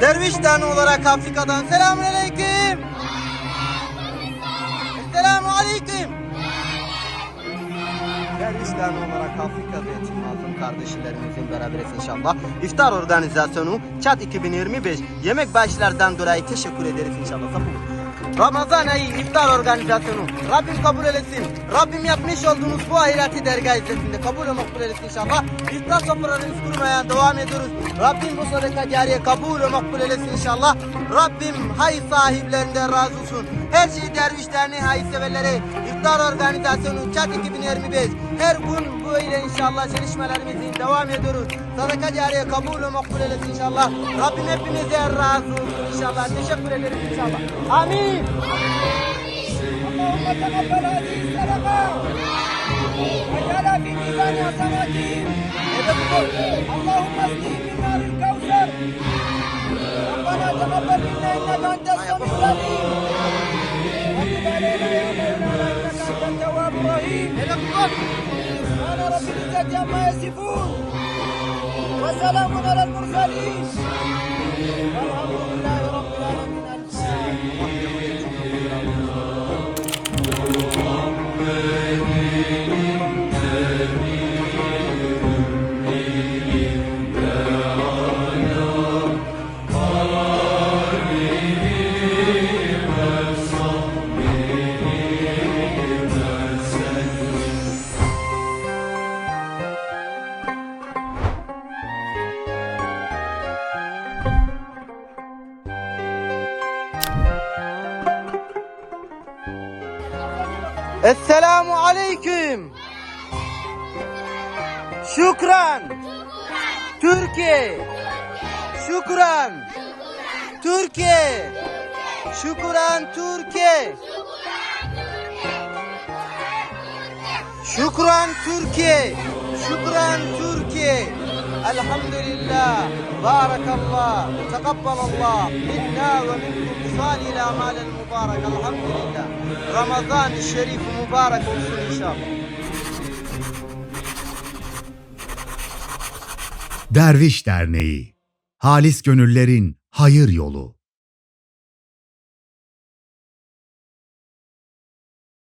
Derviş Derneği olarak Afrika'dan selamünaleyküm. Selamun aleyküm. Derviş Derneği olarak Afrika'da yetim mazlum kardeşlerimizin beraberiz inşallah. İftar organizasyonu Çat 2025 yemek başlardan dolayı teşekkür ederiz inşallah. Ramazan ayı iftar organizasyonu Rabbim kabul etsin. Rabbim yapmış olduğunuz bu ahireti dergah izzetinde kabul ve makbul etsin inşallah. İftar sofralarınızı kurmaya devam ediyoruz. Rabbim bu sadaka cariye kabul ve makbul etsin inşallah. Rabbim hay sahiplerinden razı olsun. Her şey Derviş Derneği hay severleri iftar organizasyonu Çat 2025 her gün böyle inşallah çalışmalarımızı devam ediyoruz. Sadaka cariye kabul ve makbul etsin inşallah. Rabbim hepinize razı olsun inşallah. Teşekkür ederiz inşallah. Amin. اللهم تقبل هذه الصدقة واجعلها في ميزان حسناتهم اللهم اسقهم من نار الكوثر ربنا تقبل منا انك انت السميع العليم وتب علينا يا مولانا انك انت التواب الرحيم سبحان رب العزة عما يصفون وسلام على المرسلين Esselamu aleyküm. Şükran. Türkiye. Şükran. Türkiye. Şükran Türkiye. Şükran Türkiye. Şükran Türkiye. Elhamdülillah. Barakallah. Tekabbalallah. Minna ve minkum salih amalel mübarek. Elhamdülillah. Ramazan-ı Şerif mübarek olsun inşallah. Derviş Derneği Halis Gönüllerin Hayır Yolu